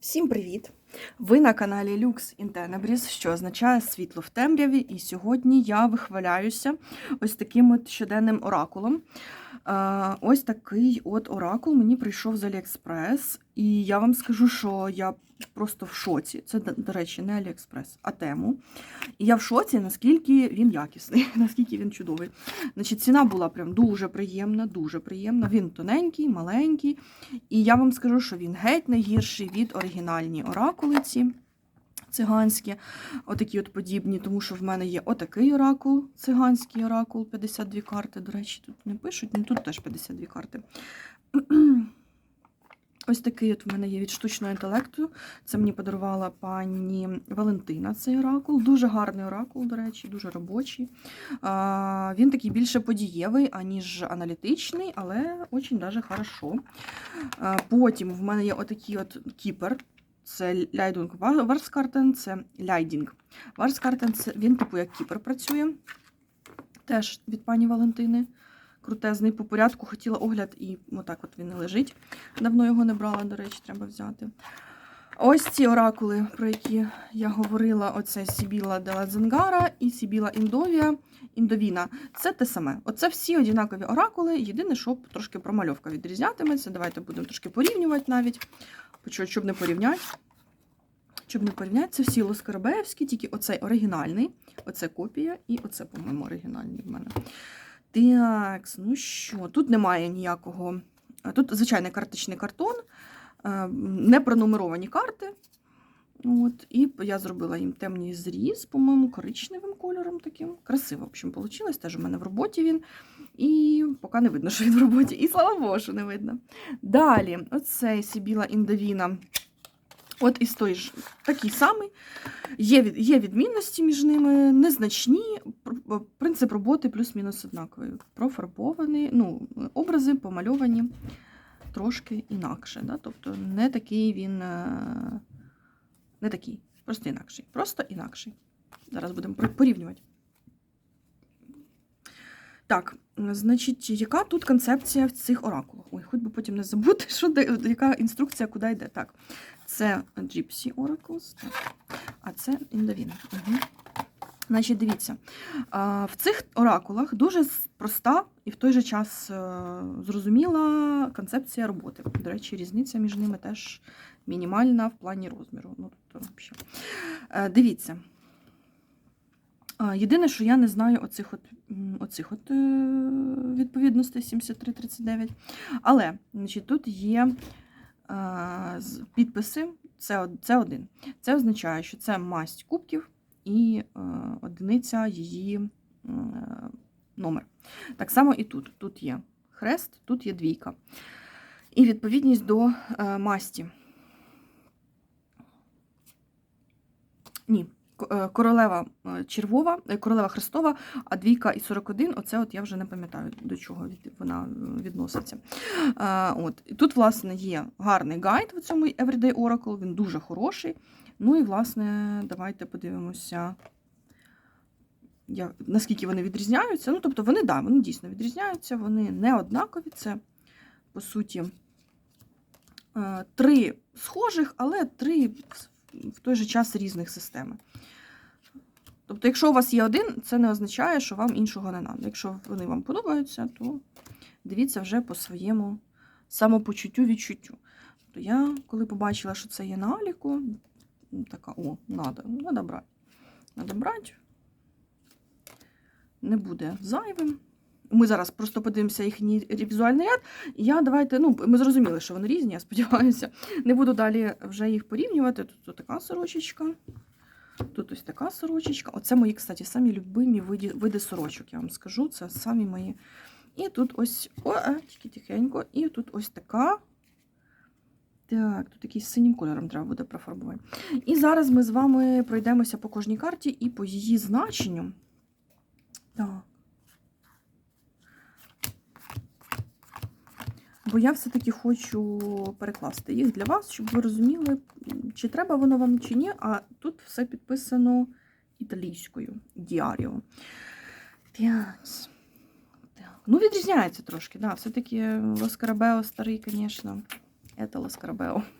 Всім привіт! Ви на каналі Lux in що означає світло в темряві, і сьогодні я вихваляюся ось таким от щоденним оракулом. Ось такий от оракул мені прийшов з Aliexpress, і я вам скажу, що я просто в шоці. Це, до- речі, не Aliexpress, а тему. І я в шоці, наскільки він якісний, наскільки він чудовий. Значить, ціна була прям дуже приємна, дуже приємна. Він тоненький, маленький. І я вам скажу, що він геть не гірший від оригінальні оракули ці циганські, отакі от подібні, тому що в мене є отакий оракул, циганський оракул, 52 карти. До речі, тут не пишуть, ну тут теж 52 карти. Ось такий от в мене є від штучного інтелекту. Це мені подарувала пані Валентина цей оракул. Дуже гарний оракул, до речі, дуже робочий. А, Він такий більше подієвий, аніж аналітичний, але очень хорошо. А, Потім в мене є отакий от кіпер. Це Ляйдунг Варскартен, це Ляйдінг. Варскартен, це він типу як кіпер працює. Теж від пані Валентини. Крутезний по порядку. Хотіла огляд, і отак от він і лежить. Давно його не брала, до речі, треба взяти. Ось ці оракули, про які я говорила: оце Сібіла Дела Дзенгара і Сібіла Індовія, Індовіна. Це те саме. Оце всі однакові оракули. Єдине, що трошки промальовка відрізнятиметься. Давайте будемо трошки порівнювати навіть. Щоб не порівняти. Щоб не порівняти, це всі Лоскарабеївські, тільки оцей оригінальний, оце копія, і оце, по-моєму, оригінальний в мене. Так, ну що, тут немає ніякого. Тут звичайний карточний картон, е, не пронумеровані карти. От, і я зробила їм темний зріз, по-моєму, коричневим кольором таким. Красиво, в общем, вийшло. Теж у мене в роботі він. І поки не видно, що він в роботі. І слава Богу, що не видно. Далі, оцей Сібіла Індовіна. От із той ж такий самий. Є, є відмінності між ними, незначні. Принцип роботи плюс-мінус однаковий. Профарбовані, ну, образи помальовані трошки інакше. Да? Тобто не такий він. Не такий, просто інакший. Просто інакший. Зараз будемо порівнювати. Так, значить, яка тут концепція в цих оракулах? Ой, хоч би потім не забути, що де, яка інструкція, куди йде. Так, це Gypsy Oracles, так. а це. Угу. Значить, дивіться, в цих оракулах дуже проста і в той же час е, зрозуміла концепція роботи. До речі, різниця між ними теж мінімальна в плані розміру. Ну, тобто. Е, Дивіться. Єдине, що я не знаю оцих от, оцих от е, відповідностей 7339. Але значить, тут є підписи. Це, це один. Це означає, що це масть кубків і е, одиниця її е, номер. Так само і тут. Тут є хрест, тут є двійка. І відповідність до е, масті. Ні. Королева червова, королева хрестова, а двійка і 41, оце от я вже не пам'ятаю, до чого вона відноситься. От. Тут, власне, є гарний гайд в цьому Everyday Oracle, він дуже хороший. Ну і, власне, давайте подивимося, як, наскільки вони відрізняються. Ну, тобто, вони, да, вони дійсно відрізняються, вони не однакові. Це, по суті, е, три схожих, але три в- той же час різних системи. Тобто, якщо у вас є один, це не означає, що вам іншого не треба. Якщо вони вам подобаються, то дивіться вже по своєму самопочуттю, відчуттю. Тобто я, коли побачила, що це є на Аліку, така, о, надо, надо брати. Надо брати. Не буде зайвим. Ми зараз просто подивимося їхній візуальний ряд. Я давайте, ну, ми зрозуміли, що вони різні, я сподіваюся. Не буду далі вже їх порівнювати. Тут, тут така сорочечка. Тут ось така сорочечка. Оце мої, кстати, самі любимі види, види сорочок, я вам скажу. Це самі мої. І тут ось, о, а, тільки тихенько. І тут ось така. Так, тут якийсь синім кольором треба буде профарбувати. І зараз ми з вами пройдемося по кожній карті і по її значенню. Так. Бо я все-таки хочу перекласти їх для вас, щоб ви розуміли, чи треба воно вам, чи ні. А тут все підписано італійською діаріо. Так. Так. Ну, відрізняється трошки, да. Все-таки Лоскарабео старий, звісно. Це Лоскарабео.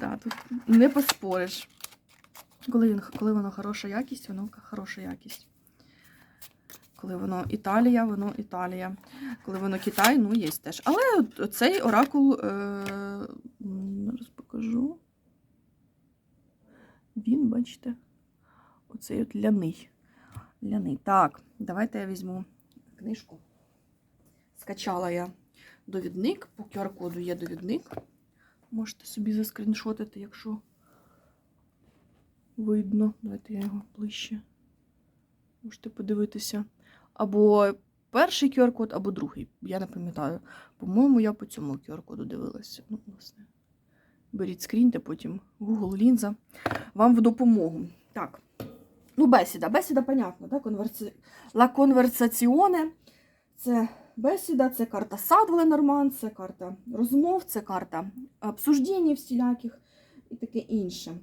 Да, тут не поспориш. Коли, він, коли воно хороша якість, воно хороша якість. Коли воно Італія, воно Італія. Коли воно Китай, ну є теж. Але цей оракул, е, зараз покажу. Він, бачите, оцей от ляний. Ляний. Так, давайте я візьму книжку. Скачала я довідник. По QR-коду є довідник. Можете собі заскріншотити, якщо видно. Давайте я його ближче. Можете подивитися. Або перший QR-код, або другий. Я не пам'ятаю. По-моєму, я по цьому QR-коду дивилася. Ну, власне. Беріть скріньте, потім Google лінза. Вам в допомогу. Так. Ну, бесіда. Бесіда, понятно, да? Конверці... La conversazione. Це бесіда, це карта сад в Ленорман, це карта розмов, це карта обсуждень всіляких і таке інше.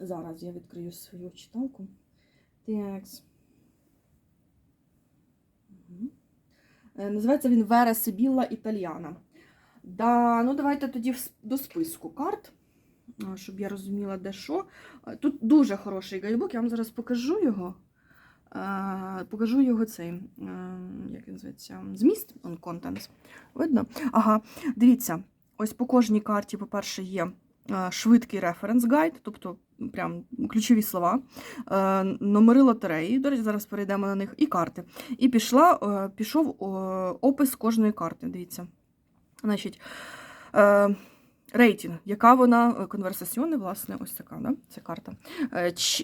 Зараз я відкрию свою читалку. Мгм. Е, Називається він Вере Сибілла Італіана. Да, ну давайте тоді до списку карт, щоб я розуміла, де що. Е, Тут дуже хороший гайдбук, я вам зараз покажу його. Е, Покажу його цей, е, як він називається, зміст, он, contents. Видно? Ага, дивіться, ось по кожній карті, по-перше, є е, швидкий референс гайд, тобто прям ключові слова, номери лотереї, до речі, зараз перейдемо на них, і карти. І пішла, пішов опис кожної карти. Дивіться. Значить, рейтинг, яка вона конверсаціонна, власне, ось така, да? це карта.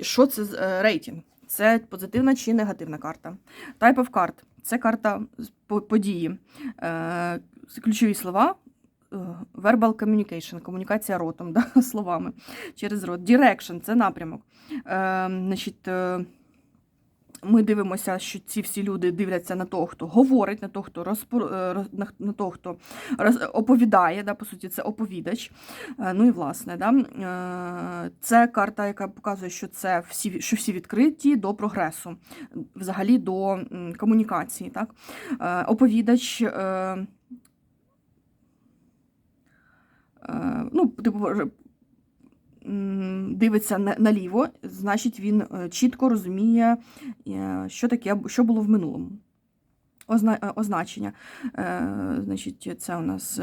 Що це рейтинг? Це позитивна чи негативна карта. Type of card – це карта події. Е, ключові слова. е, Verbal communication, комунікація ротом, да, словами через рот. Direction це напрямок. Е, значить, е, ми дивимося, що ці всі люди дивляться на того, хто говорить, на того, хто розпор... е, на, того, хто оповідає, да, по суті, це оповідач. Е, Ну і власне, да, е, це карта, яка показує, що це всі, що всі відкриті до прогресу, взагалі до комунікації. Так? Оповідач. Ну, типу, дивиться наліво, значить він е, чітко розуміє, е, що таке, що було в минулому. Е, означення. Значить, це у нас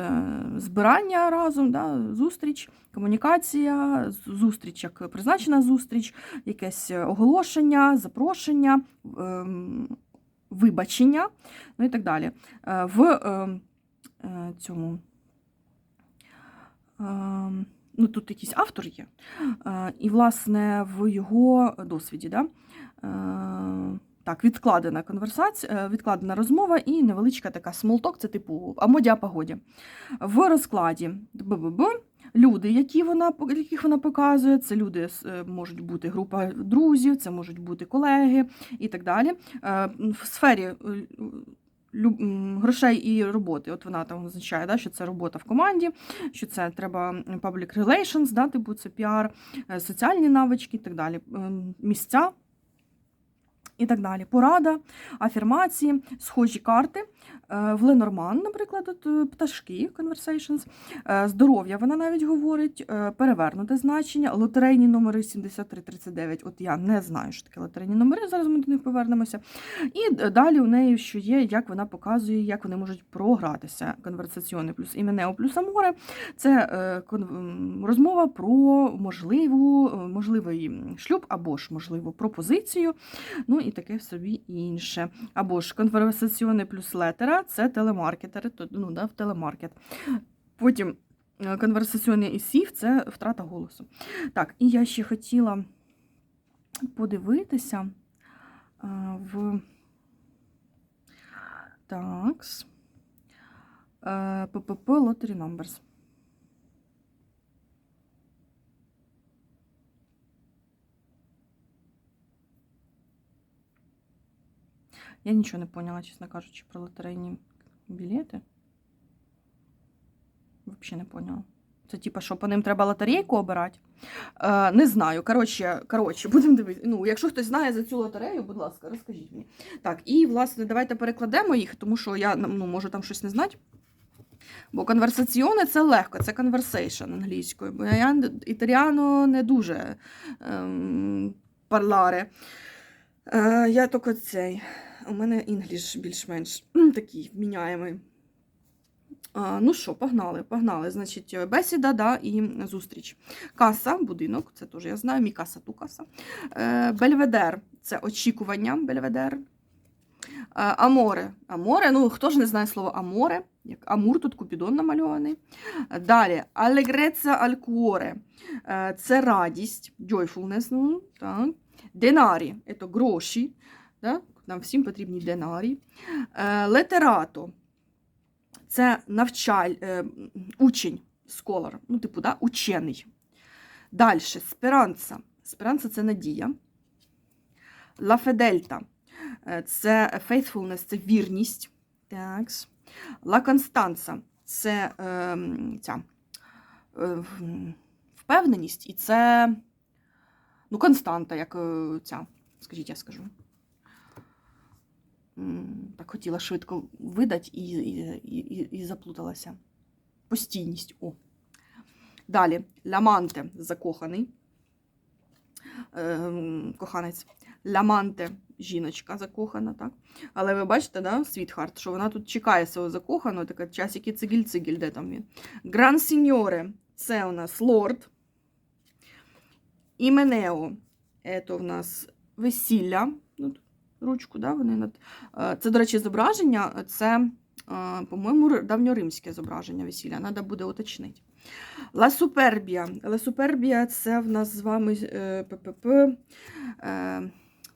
збирання разом, да, зустріч, комунікація, зустріч як призначена зустріч, якесь оголошення, запрошення, ем, вибачення, ну і так далі. В е, е, цьому. Ну, тут якийсь автор є. І, власне, в його досвіді, да, так, відкладена конверсація, е, відкладена розмова і невеличка така смолток, це типу амодя погоді. В розкладі БББ люди, які вона, яких вона показує, це люди е, можуть бути група друзів, це можуть бути колеги і так далі. Е, В сфері грошей і роботи. От вона там означає, да, що це робота в команді, що це треба public relations, да, типу це піар, е, соціальні навички і так далі. Ем, Місця. І так далі. Порада, афірмації, схожі карти. Е, В Ленорман, наприклад, от, е, пташки, conversations, Е, здоров'я, вона навіть говорить, перевернуте значення, лотерейні номери 7339. От я не знаю, що таке лотерейні номери, зараз ми до них повернемося. І далі у неї що є, як вона показує, як вони можуть програтися. Конверсаціони плюс іменео плюс аморе. Це розмова про можливу, можливий шлюб або ж можливо пропозицію. Ну і таке собі інше. Або ж конверсаціони плюс летера це телемаркетери, ну, да, в телемаркет. Потім е, конверсаціони і сів це втрата голосу. Так, і я ще хотіла подивитися е, в. Такс. ППП Lottery Numbers. Я нічого не поняла, чесно кажучи, про лотерейні білети. Взагалі не поняла. Це типа, що по ним треба лотерейку обирати? Е, не знаю. Коротше, коротше, будемо дивитися. Ну, якщо хтось знає за цю лотерею, будь ласка, розкажіть мені. Так, і власне, давайте перекладемо їх, тому що я ну, можу там щось не знати. Бо конверсаціоне це легко, це conversation англійською. Бо я італіано не дуже ем, парларе. Е, я тільки цей. У мене інгліш більш-менш такий вміняємий. А, ну що, погнали, погнали. Значить, бесіда да, і зустріч. Каса, будинок, це теж я знаю, мій каса, ту каса. Е, бельведер це очікування, бельведер. Е, Аморе. Аморе, ну хто ж не знає слово аморе, як Амур, тут Купідон намальований. Далі, алегреца алькуоре. Це радість, joyfulness, ну, так. Денарі це гроші. Да? Нам всім потрібні денарі. Е, Летерато це навчаль, е, учень, сколар, ну, типу, да? учений. Далі, сперанца. Сперанца це надія. Ла федельта це faithfulness, це вірність. Так. Ла констанца це е, ця, е, впевненість, і це ну, константа, як е, ця, скажіть, я скажу. Так хотіла швидко видати і, і, і, і заплуталася. Постійність. О. Далі, ляманте закоханий. Ем, коханець. Ляманте жіночка закохана, так? Але ви бачите, да, Світхарт, що вона тут чекає свого закоханого, така часики цигіль-цигіль, де там він. Гран сіньоре це у нас лорд. Іменео це у нас весілля. Ручку, да, вони над... Е, Це, до речі, зображення, це, е, по-моєму, давньоримське зображення весілля, треба буде уточнити. Ла Супербія. Ла Супербія це в нас з вами е, ППП.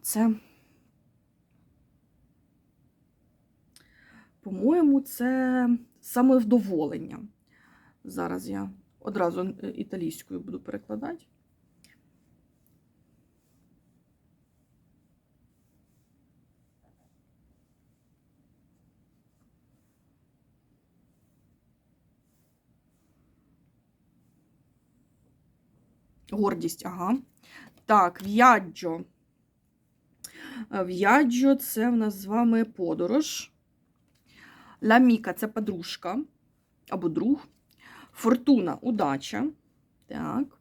Це, по-моєму, це самовдоволення. Зараз я одразу італійською буду перекладати. Гордість, ага. Так, в'яджо. Е, В'яджо це в нас з вами подорож. Ламіка це подружка або друг. Фортуна удача. Так.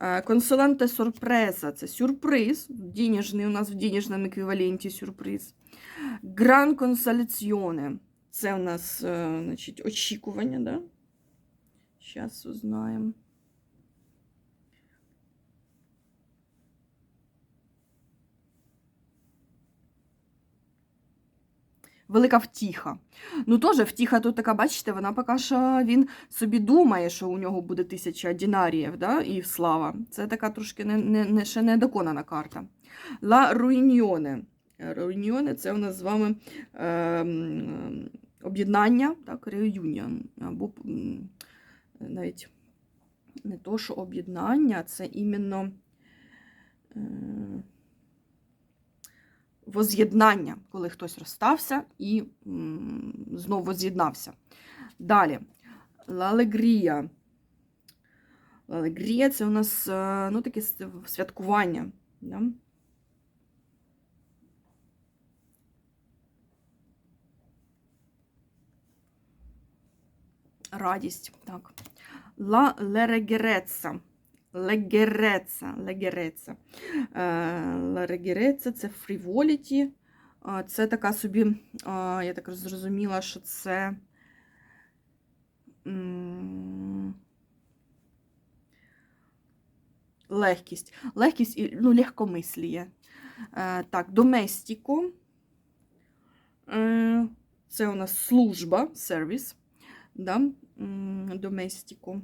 Е, Консоланте сорпреза це сюрприз. Денежний у нас в денежному еквіваленті сюрприз. Гран консоляціоне це у нас е, значить, очікування. Да? Зараз узнаємо. Велика втіха. Ну, теж втіха тут така, бачите, вона поки що він собі думає, що у нього буде тисяча дінаріїв, да? і слава. Це така трошки не, не, не, ще не доконана карта. Ла Руйньоне. Руйньоне це у нас з вами е, об'єднання, так, реюніон. Або навіть не то, що об'єднання, це іменно. Е, воз'єднання, коли хтось розстався і знову воз'єднався. Далі. Лалегрія. Лалегрія це у нас е, ну, таке святкування. Да? Радість. Так. Ла лерегереца. Легереца. Легереца. Е, Ларегереца це фріволіті. Е, Це така собі, е, я так зрозуміла, що це. Легкість. Легкість і ну, легкомисліє. Так, доместіко. Це у нас служба, сервіс. Да? Доместіко.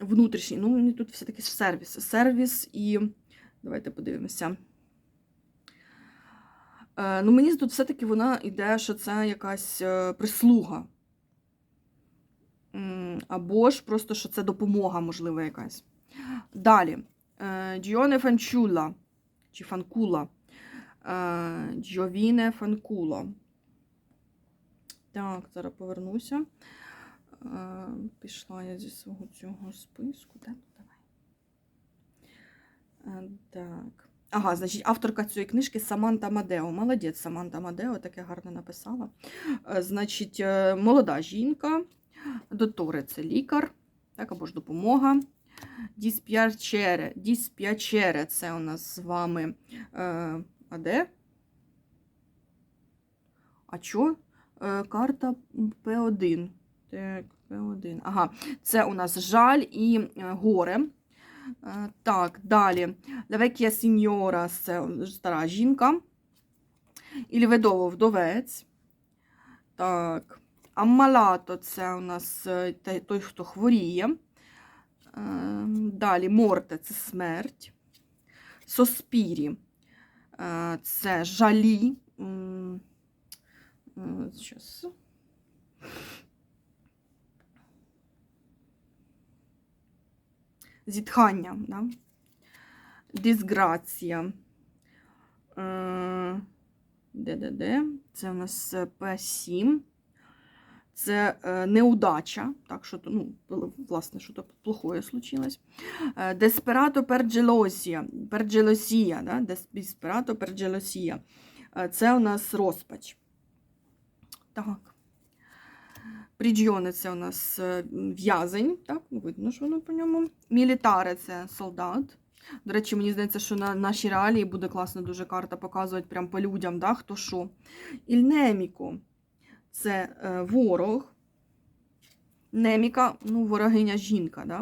Внутрішній. Ну, мені тут все-таки сервіс. Сервіс і. Давайте подивимося. Е, ну, мені тут все-таки вона йде, що це якась е, прислуга. Або ж просто, що це допомога, можливо, якась. Далі. Джіоне Фанчула. Чи Фанкула. Джовіне Фанкула. Так, зараз повернуся. Е, Пішла я зі свого цього списку. Де? Ну, давай. Е, Так. Ага, значить, авторка цієї книжки Саманта Мадео. Молодець, Саманта Мадео, таке гарно написала. Е, Значить, молода жінка, доторе це лікар, так, або ж допомога. Дісп'ячере. Дісп'ячере це у нас з вами. А де? А? Е, карта П1. Так, П1. Ага, це у нас жаль і е, горе. Е, Так, далі. Vecchia signora – це стара жінка. Vedovo – вдовець. Так. Аммалато – це у нас е, той, хто хворіє. Е, Далі морте це смерть. Соспірі це жалі. М, е, Щас. Зітхання. Да? Дисграція. Е, Де-де-де? Це у нас е, П7. Це е, неудача, так, що ну, власне, що то плохое случилось. Per gelosia, per да? Gelosia. Е, Це у нас розпач. Так. Пріджіоне це у нас е, в'язень, так, ну, видно, що воно по ньому. Мілітаре це солдат. До речі, мені здається, що на нашій реалії буде класно дуже карта показувати прям по людям, да, хто що. Ільнеміко це е, ворог. Неміка, ну, ворогиня жінка, да?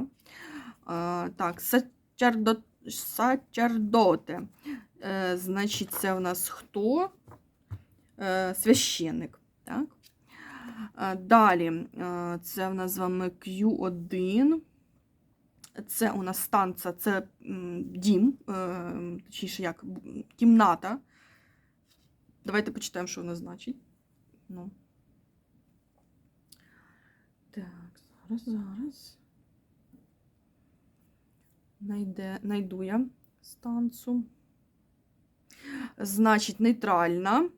Е, так, сачердо, сачердоте. Е, значить, це у нас хто? Е, священник. Так? Е, Далі, е, це в нас з вами Q1. Це у нас станція, це дім, е, точніше, як кімната. Давайте почитаємо, що воно значить. Ну. Так, зараз, зараз. Найде, найду я станцію. Значить, нейтральна.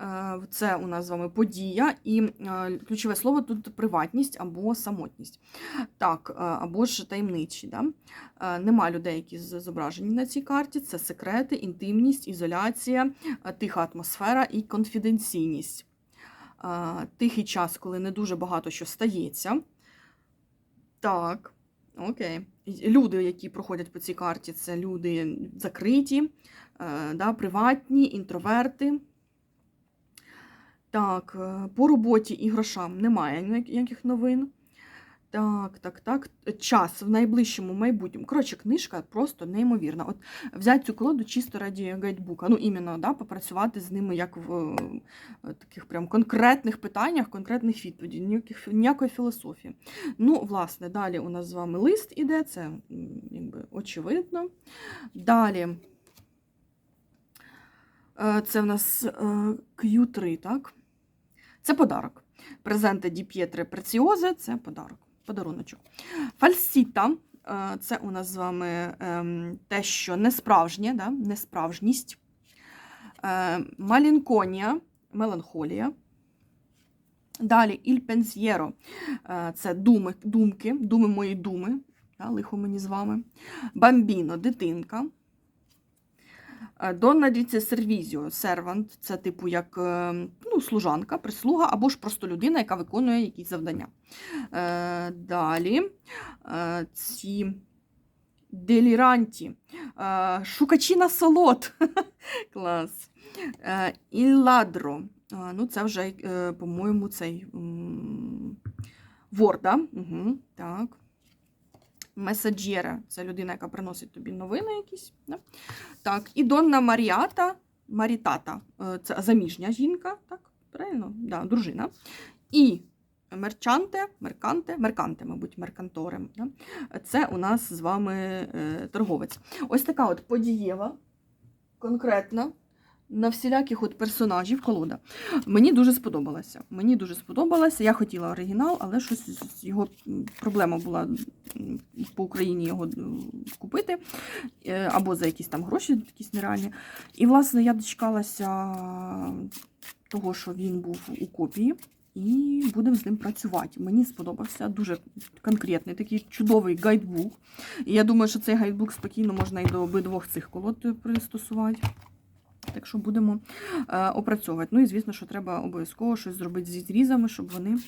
Е, Це у нас з вами подія, і е, ключове слово тут приватність або самотність. Так, е, або ж таємничі. Да? Нема людей, які зображені на цій карті. Це секрети, інтимність, ізоляція, тиха атмосфера і конфіденційність. Тихий час, коли не дуже багато що стається. Так, окей. Люди, які проходять по цій карті, це люди закриті, да, приватні, інтроверти. Так, е, по роботі і грошам немає ніяких новин. Так, так, так. Час в найближчому майбутньому. Коротше, книжка просто неймовірна. От взяти цю колоду чисто раді гайдбука. Ну, іменно, да, попрацювати з ними як в е, таких прям конкретних питаннях, конкретних відповідей, ніяких, ніякої філософії. Ну, власне, далі у нас з вами лист іде, це якби очевидно. Далі. е, Це в нас е, Q3, так? Це подарок. Презенте Ді П'єтре Преціозе це подарок, подаруночок. Фальсіта е, це у нас з вами ем, те, що несправжнє, да? несправжність. Е, Малінконія, меланхолія. Далі Іль Пенсьєро е, це думи, думки, думи мої думи. Да? Лихо мені з вами. Бамбіно дитинка. Е, Донна Діце Сервізіо, сервант, це типу як е, ну, служанка, прислуга або ж просто людина, яка виконує якісь завдання. Е, Далі ці деліранті, шукачі насолод. Клас. Е, Ілладро. Е, Ну, це вже, по-моєму, цей м, вор, да? Угу, так. Месаджєра це людина, яка приносить тобі новини якісь. Да? Так, і Донна Маріата, Марітата, е, це заміжня жінка, так, правильно? Да, дружина. І мерчанте, мерканте, мерканте, мабуть, мерканторе. Да? Це у нас з вами е, торговець. Ось така от подієва, конкретна. На всіляких от персонажів колода. Мені дуже сподобалося. Мені дуже сподобалося. Я хотіла оригінал, але щось його проблема була по Україні його купити. Е, Або за якісь там гроші, якісь нереальні. І, власне, я дочекалася того, що він був у копії. і будемо з ним працювати. Мені сподобався дуже конкретний такий чудовий гайдбук. І я думаю, що цей гайдбук спокійно можна і до обидвох цих колод пристосувати. Так що будемо е, опрацьовувати. Ну і звісно, що треба обов'язково щось зробити зі зрізами, щоб вони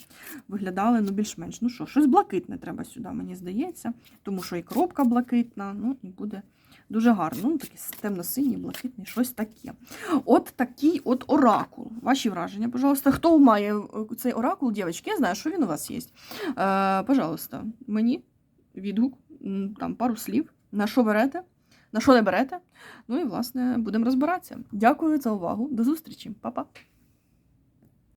виглядали ну, більш-менш. Ну що, щось блакитне треба сюди, мені здається, тому що і коробка блакитна, ну і буде дуже гарно. Ну, такий темно-синій, блакитний, щось таке. От такий от оракул. Ваші враження, пожалуйста. Хто має е, цей оракул, дівчатки, я знаю, що він у вас є. Е, пожалуйста, мені відгук, там пару слів. На що берете? На що не берете? Ну і власне будемо розбиратися. Дякую за увагу. До зустрічі, Па-па.